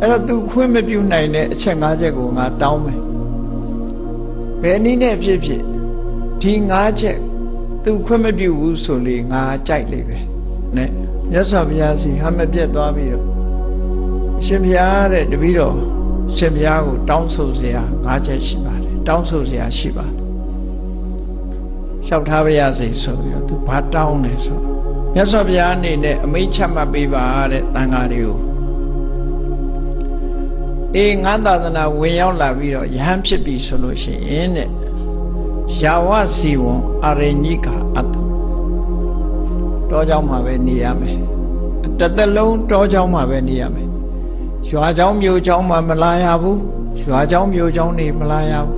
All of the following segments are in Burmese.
အဲ့တော့ तू ခွင့်မပြုနိုင်တဲ့အချက်၅ချက်ကိုငါတောင်းမယ်ဘယ်နည်းနဲ့ဖြစ်ဖြစ်ဒီ၅ချက် तू ခွင့်မပြုဘူးဆိုလေငါကြိုက်လိမ့်မယ်နဲ့မြတ်စွာဘုရားစီဟာမပြတ်သွားပြီးတော့အရှင်ဘုရားတဲ့တပည့်တော်အရှင်ဘုရားကိုတောင်းဆိုစရာ၅ချက်ရှိပါတယ်တောင်းဆိုစရာရှိပါတယ်လျှောက်ထားပါရစေဆိုပြီးတော့ तू ဘာတောင်းလဲဆိုတော့မြတ်စွာဘုရားအနေနဲ့အမိန့်ချမှတ်ပေးပါတဲ့တန်ဃာတွေကို အေးငါသာသနာဝင်ရောက်လာပြီးတော့ယဟန်ဖြစ်ပြီဆိုလို့ရှိရင်တဲ့ယာဝစီဝံအရိညိကအတ္တတောเจ้าမှာပဲနေရမယ်တသက်လုံးတောเจ้าမှာပဲနေရမယ်ရွာเจ้าမြို့เจ้าမှာမလာရဘူးရွာเจ้าမြို့เจ้าနေမလာရဘူး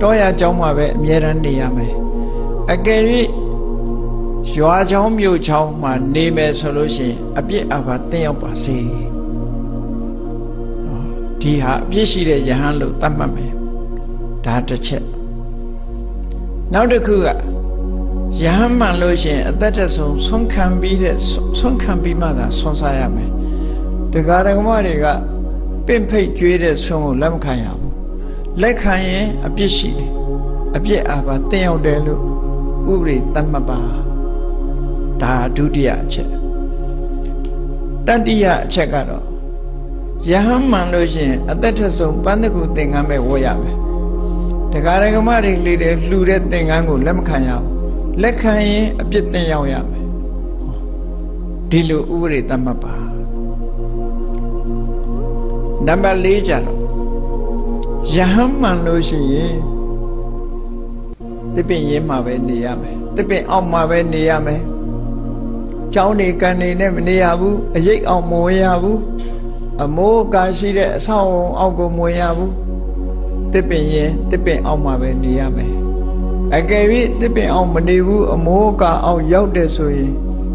တောရเจ้าမှာပဲအမြဲတမ်းနေရမယ်အကယ်၍ရွာเจ้าမြို့เจ้าမှာနေမယ်ဆိုလို့ရှိရင်အပြစ်အဘာတင်းရောက်ပါစေ ဒီဟာအပြစ်ရှိတဲ့ယဟန်လို့သတ်မှတ်မယ်ဒါတစ်ချက်နောက်တစ်ခုကယဟန်မှန်လို့ရှိရင်အသက်တဆုံးဆုံးခံပြီးတဲ့ဆုံးခံပြီးမှသာဆုံးစားရမယ်တရားဓမ္မတွေကပင့်ဖိတ်ကြွေးတဲ့ဆုံးကိုလက်မခံရဘူးလက်ခံရင်အပြစ်ရှိတယ်အပြစ်အာဘာတင်းရောက်တယ်လို့ဥပရိသတ်မှတ်ပါဒါဒုတိယအချက်တတိယအချက်ကတော့ ယဟန်မှန်လို့ရှိရင်အသက်ထဆုံးပန်းတကူသင်္ကန်းပဲဝတ်ရမယ်တရားဓမ္မတွေလေတဲ့လှူတဲ့သင်္ကန်းကိုလက်မခံရဘူးလက်ခံရင်အပြစ်တင်ရောက်ရမယ်ဒီလိုဥပရိသတ်မှတ်ပါနံပါတ်၄ကျတော့ယဟန်မှန်လို့ရှိရင်တစ်ပင်ရင်းမှာပဲနေရမယ်တစ်ပင်အောက်မှာပဲနေရမယ်ကျောင်းနေကန်နေနဲ့မနေရဘူးအရိပ်အောင်မဝင်ရဘူး အမိုးကာရှိတဲ့အဆောက်အုံအောက်ကိုမဝင်ရဘူးတစ်ပင်ရင်တစ်ပင်အောက်မှာပဲနေရမယ်အကယ်၍တစ်ပင်အောင်မနေဘူးအမိုးကာအောင်ရောက်တယ်ဆိုရင်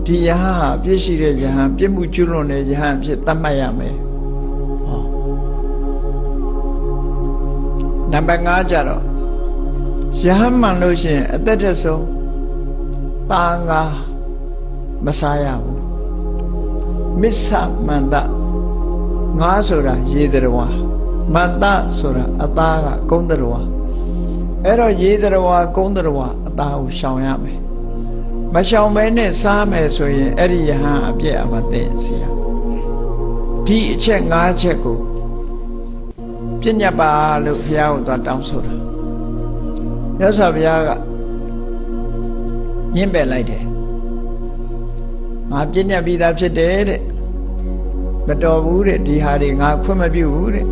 ဒီယဟန်ဟာပြည့်ရှိတဲ့ယဟန်ပြည့်မှုကျွလွန်တဲ့ယဟန်ဖြစ်သတ်မှတ်ရမယ်ဟောနံပါတ်5ကျတော့ယဟန်မှန်လို့ရှိရင်အသက်ထက်ဆုံးပါငါမစားရဘူးမစ္ဆမန္တ ငါဆိုတာရေတရဝါမတ္တဆိုတာအသားကကုန်းတရဝါအဲ့တော့ရေတရဝါကုန်းတရဝါအသားကိုရှောင်ရမယ်မရှောင်မဲနဲ့စားမယ်ဆိုရင်အဲ့ဒီယဟန်အပြည့်အမသိစေရဒီအချက်၅ချက်ကိုပြညတ်ပါလို့ဘုရားကိုသွားတောင်းဆိုတာရသော်ဘုရားကညှင်းပယ်လိုက်တယ်ငါပြညတ်ပြီးသားဖြစ်တယ်တဲ့ မတော်ဘူးတဲ့ဒီဟာတွေငါခွင့်မပြုဘူးတဲ့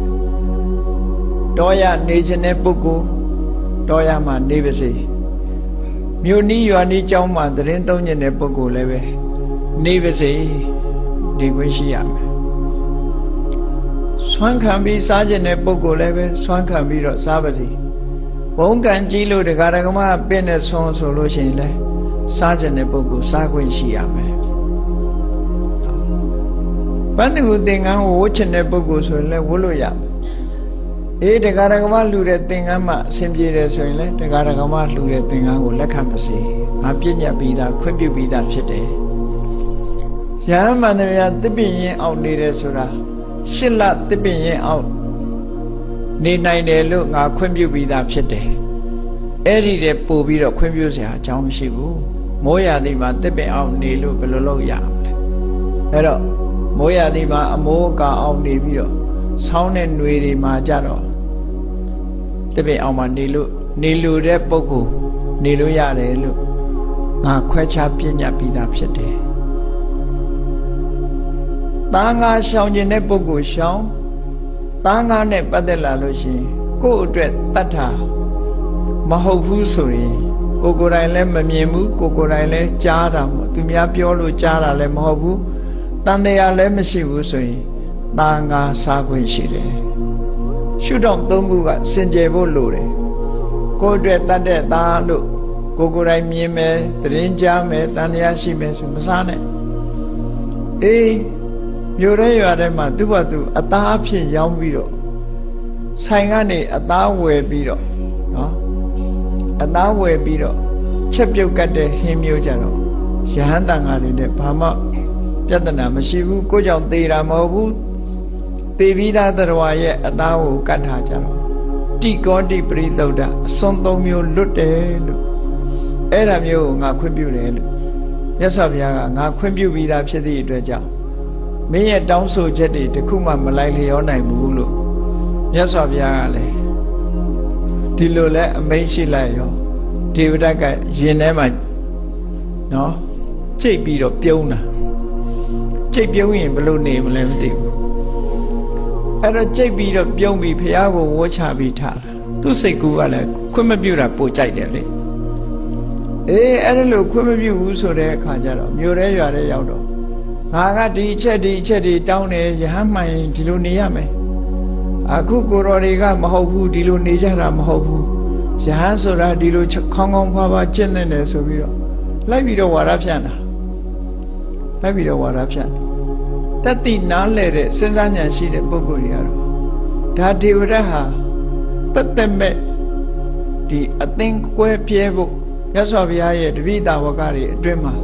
တောရနေခြင်းတဲ့ပုဂ္ဂိုလ်တောရမှာနေပါစေမြို့နီးရွာနီးကျောင်းမှာသတင်းသုံးခြင်းတဲ့ပုဂ္ဂိုလ်လည်းပဲနေပါစေနေခွင့်ရှိရမယ်ဆွမ်းခံပြီးစားခြင်းတဲ့ပုဂ္ဂိုလ်လည်းပဲဆွမ်းခံပြီးတော့စားပါစေဘုံကံကြီးလို့တရားဓမ္မပြည့်နဲ့ဆုံးဆိုလို့ရှိရင်လည်းစားခြင်းတဲ့ပုဂ္ဂိုလ်စားခွင့်ရှိရမယ် ပန်းသူသင်္ကန်းကိုဝှချင်တဲ့ပုဂ္ဂိုလ်ဆိုရင်လည်းဝှလို့ရမယ်အေးတရားဓမ္မလှူတဲ့သင်္ကန်းမှအဆင်ပြေတယ်ဆိုရင်လည်းတရားဓမ္မလှူတဲ့သင်္ကန်းကိုလက်ခံပါစေငါပြည့်ညတ်ပြီးသားခွင့်ပြုပြီးသားဖြစ်တယ်ရဟန်းမန္တရာတစ်ပင်ရင်အောင်နေတယ်ဆိုတာရှစ်လတစ်ပင်ရင်အောင်နေနိုင်တယ်လို့ငါခွင့်ပြုပြီးသားဖြစ်တယ်အဲ့ဒီတည်းပို့ပြီးတော့ခွင့်ပြုစရာအကြောင်းမရှိဘူးမိုးရာသီမှာတစ်ပင်အောင်နေလို့ဘယ်လိုလုပ်ရမလဲအဲ့တော့ မိုးရာသီမှာအမိုးအကာအောင်နေပြီးတော့ဆောင်းတဲ့ຫນွေတွေမှာကြတော့တပည့်အောင်မှာနေလို့နေလို့တဲ့ပုဂ္ဂိုလ်နေလို့ရတယ်လို့ငါခွဲခြားပြညတ်ပြီးသားဖြစ်တယ်။သားငါရှောင်ခြင်းတဲ့ပုဂ္ဂိုလ်ရှောင်သားငါနဲ့ပတ်သက်လာလို့ရှိရင်ကိုယ့်အတွက်တတ်တာမဟုတ်ဘူးဆိုရင်ကိုကိုယ်တိုင်လည်းမမြင်ဘူးကိုကိုယ်တိုင်လည်းကြားတာမဟုတ်သူများပြောလို့ကြားတာလည်းမဟုတ်ဘူး တန်တရားလည်းမရှိဘူးဆိုရင်သားငါစားခွင့်ရှိတယ်ရှုထောင့်သုံးခုကစင်ကြယ်ဖို့လိုတယ်ကိုယ်အတွက်တတ်တဲ့သားလို့ကိုကိုယ်တိုင်မြင်မယ်သတင်းကြားမယ်တန်တရားရှိမယ်ဆိုမစားနဲ့အေးမြို့ရဲရွာထဲမှာသူ့ဘာသူအသားအဖြစ်ရောင်းပြီးတော့ဆိုင်ကနေအသားဝယ်ပြီးတော့နော်အသားဝယ်ပြီးတော့ချက်ပြုတ်ကတ်တဲ့ဟင်းမျိုးကြတော့ရဟန်းတန်ဃာတွေနဲ့ဘာမှ ပြဿနာမရှိဘူးကိုကြောင့်သေတာမဟုတ်ဘူးသေပြီးသားတရားရဲ့အသားကိုကတ်ထားကြတော့တိကောတိပရိသုဒ္ဓအစွန်းသုံးမျိုးလွတ်တယ်လို့အဲ့ဒါမျိုးကိုငါခွင့်ပြုတယ်လို့မြတ်စွာဘုရားကငါခွင့်ပြုပြီးသားဖြစ်သည့်အတွက်ကြောင့်မင်းရဲ့တောင်းဆိုချက်တွေတစ်ခုမှမလိုက်လျောနိုင်ဘူးလို့မြတ်စွာဘုရားကလည်းဒီလိုလဲအမိန့်ရှိလိုက်ရောဒေဝဒတ်ကရင်ထဲမှာနော်ကြိတ်ပြီးတော့ပြုံးတာ ကြိတ်ပြုံးရင်ဘယ်လိုနေမလဲမသိဘူးအဲ့တော့ကြိတ်ပြီးတော့ပြုံးပြီးဖះကိုဝှချပြီးထားတာသူ့စိတ်ကူးကလည်းခွင့်မပြုတာပိုကြိုက်တယ်လေအေးအဲ့ဒါလို့ခွင့်မပြုဘူးဆိုတဲ့အခါကျတော့မြို့ရဲရွာရဲရောက်တော့ငါကဒီအချက်ဒီအချက်ဒီတောင်းတယ်ရဟန်းမှန်ရင်ဒီလိုနေရမယ်အခုကိုတော်တွေကမဟုတ်ဘူးဒီလိုနေကြတာမဟုတ်ဘူးရဟန်းဆိုတာဒီလိုခေါင်းခေါင်းဖွားဖွားကျင့်နေတယ်ဆိုပြီးတော့လိုက်ပြီးတော့ဝါရဖြန့်တာ လိုက်ပြီးတော့ဝါရဖြန့်တာတတိနားလဲတဲ့စဉ်းစားဉာဏ်ရှိတဲ့ပုဂ္ဂိုလ်တွေကတော့ဒါဒေဝရတ်ဟာတသက်မဲ့ဒီအသင်ကွဲပြဲဖို့မြတ်စွာဘုရားရဲ့တပိတာဝကတွေအတွင်းမှာ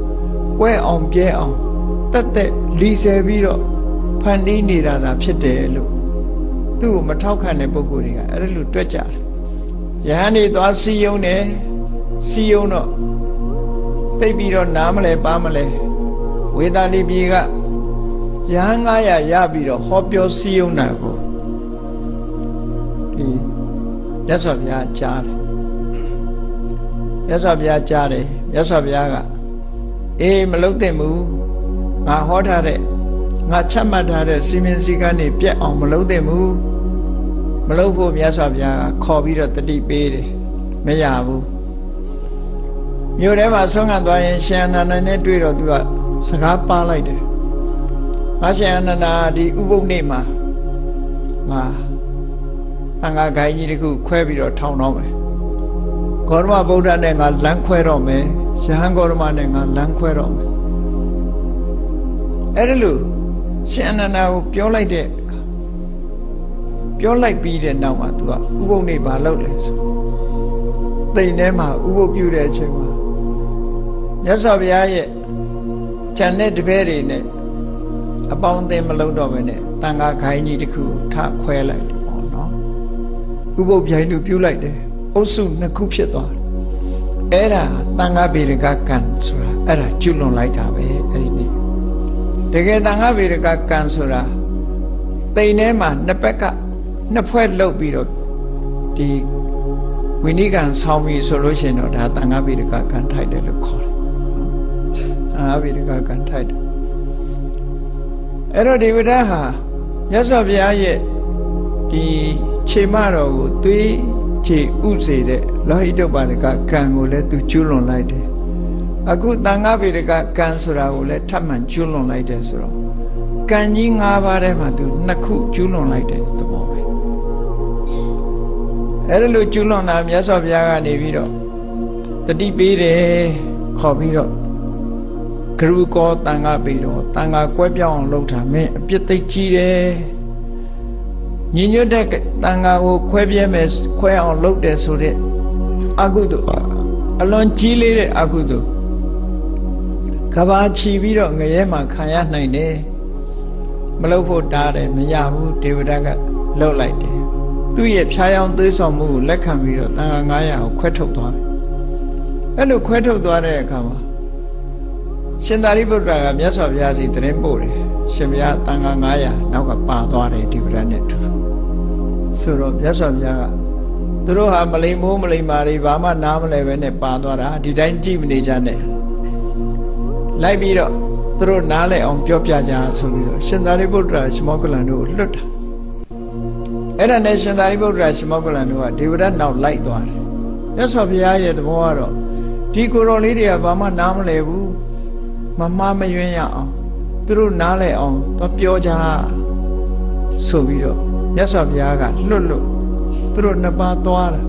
ကွဲအောင်ပြဲအောင်တသက်လီဆယ်ပြီးတော့ဖန်တီးနေတာသာဖြစ်တယ်လို့သူ့ကိုမထောက်ခံတဲ့ပုဂ္ဂိုလ်တွေကအဲ့ဒါလို့တွက်ကြတယ်ယဟန်နေသွားစီယုံတယ်စီယုံတော့တိတ်ပြီးတော့နားမလဲပါမလဲ ဝေဒာလိပြေကယဟန်900ရပြီးတော့ဟောပြောစီယုံတာကိုဒီမြတ်စွာဘုရားကြားတယ်မြတ်စွာဘုရားကြားတယ်မြတ်စွာဘုရားကအေးမလုသင့်ဘူးငါဟောထားတဲ့ငါချမှတ်ထားတဲ့စီမင်းစည်းကမ်းတွေပြတ်အောင်မလုသင့်ဘူးမလုဖို့မြတ်စွာဘုရားကခေါ်ပြီးတော့တတိပေးတယ်မရဘူးမြို့ထဲမှာဆုံးခံသွားရင်ရှင်အနန္ဒနဲ့တွေ့တော့သူက စကားပါလိုက်တယ်ငါရှင်အနန္ဒဒီဥပုပ်နေ့မှာငါတန်ခါခိုင်းကြီးတခုခွဲပြီးတော့ထောင်တော့မယ်ဂေါရမဗုဒ္ဓနဲ့ငါလမ်းခွဲတော့မယ်ရဟန်းဂေါရမနဲ့ငါလမ်းခွဲတော့မယ်အဲ့ဒါလို့ရှင်အနန္ဒကိုပြောလိုက်တဲ့အခါပြောလိုက်ပြီးတဲ့နောက်မှာသူကဥပုပ်နေ့ဘာလုပ်လဲဆိုတိမ်ထဲမှာဥပုပ်ပြုတဲ့အချိန်မှာမြတ်စွာဘုရားရဲ့ ဉာဏ်နဲ့တပည့်တွေနဲ့အပေါင်းအသင်းမလုပ်တော့ဘဲနဲ့တန်ခါခိုင်းကြီးတစ်ခုထခွဲလိုက်တယ်ပေါ့နော်ဥပုပ်ပြိုင်လူပြုလိုက်တယ်အုပ်စုနှစ်ခုဖြစ်သွားတယ်အဲ့ဒါတန်ခါဗေဒကကံဆိုတာအဲ့ဒါကျွလွန်လိုက်တာပဲအဲ့ဒီနေ့တကယ်တန်ခါဗေဒကကံဆိုတာတိမ်ထဲမှာနှစ်ဘက်ကနှစ်ဖွဲ့လှုပ်ပြီးတော့ဒီဝိနိကံဆောင်းပြီဆိုလို့ရှိရင်တော့ဒါတန်ခါဗေဒကကံထိုက်တယ်လို့ခေါ်တယ် အာဝိရကကံထိုက်တယ်အဲ့တော့ဒီဝိဒဟာမြတ်စွာဘုရားရဲ့ဒီခြေမတော်ကိုသွေးခြေဥစေတဲ့လောဟိတုပ္ပါဒကကံကိုလည်းသူကျွလွန်လိုက်တယ်အခုတန်ခါဗေဒကကံဆိုတာကိုလည်းထပ်မံကျွလွန်လိုက်တယ်ဆိုတော့ကံကြီး၅ပါးထဲမှာသူနှစ်ခုကျွလွန်လိုက်တဲ့သဘောပဲအဲ့ဒါလိုကျွလွန်တာမြတ်စွာဘုရားကနေပြီးတော့တတိပေးတယ်ခေါ်ပြီးတော့ ဂရုကောတန်ခါပေတော့တန်ခါကွဲပြောင်းအောင်လုပ်တာမင်းအပြစ်သိကြီးတယ်ညီညွတ်တဲ့တန်ခါကိုခွဲပြဲမယ်ခွဲအောင်လုပ်တယ်ဆိုတဲ့အကုသိုလ်အလွန်ကြီးလေးတဲ့အကုသိုလ်ကဘာချီပြီးတော့ငရဲမှာခံရနိုင်တယ်မလုပ်ဖို့တားတယ်မရဘူးဒေဝဒတ်ကလှုပ်လိုက်တယ်သူ့ရဲ့ဖြားယောင်းသွေးဆောင်မှုကိုလက်ခံပြီးတော့တန်ခါ900ကိုခွဲထုတ်သွားတယ်အဲ့လိုခွဲထုတ်သွားတဲ့အခါမှာ ရှင်သာရိပုတ္တရာကမြတ်စွာဘုရားစီတရင်ပို့တယ်ရှင်ဘုရားတန်ခါ900နောက်ကပါသွားတယ်ဒီဗရတ်နဲ့တူဆိုတော့မြတ်စွာဘုရားကသူတို့ဟာမလိမ်မိုးမလိမ်မာတွေဘာမှနားမလဲပဲနဲ့ပါသွားတာဒီတိုင်းကြည့်မနေကြနဲ့လိုက်ပြီးတော့သူတို့နားလဲအောင်ပြောပြကြဆိုပြီးတော့ရှင်သာရိပုတ္တရာရှမောကလန်တို့ကိုလွတ်တာအဲ့ဒါနဲ့ရှင်သာရိပုတ္တရာရှမောကလန်တို့ကဒေဝရတ်နောက်လိုက်သွားတယ်မြတ်စွာဘုရားရဲ့သဘောကတော့ဒီကိုယ်တော်လေးတွေကဘာမှနားမလဲဘူး မမှားမယွင်းရအောင်သူတို့နားလဲအောင်သွားပြောကြဆိုပြီးတော့မြတ်စွာဘုရားကလွတ်လွတ်သူတို့နှစ်ပါးသွားတာ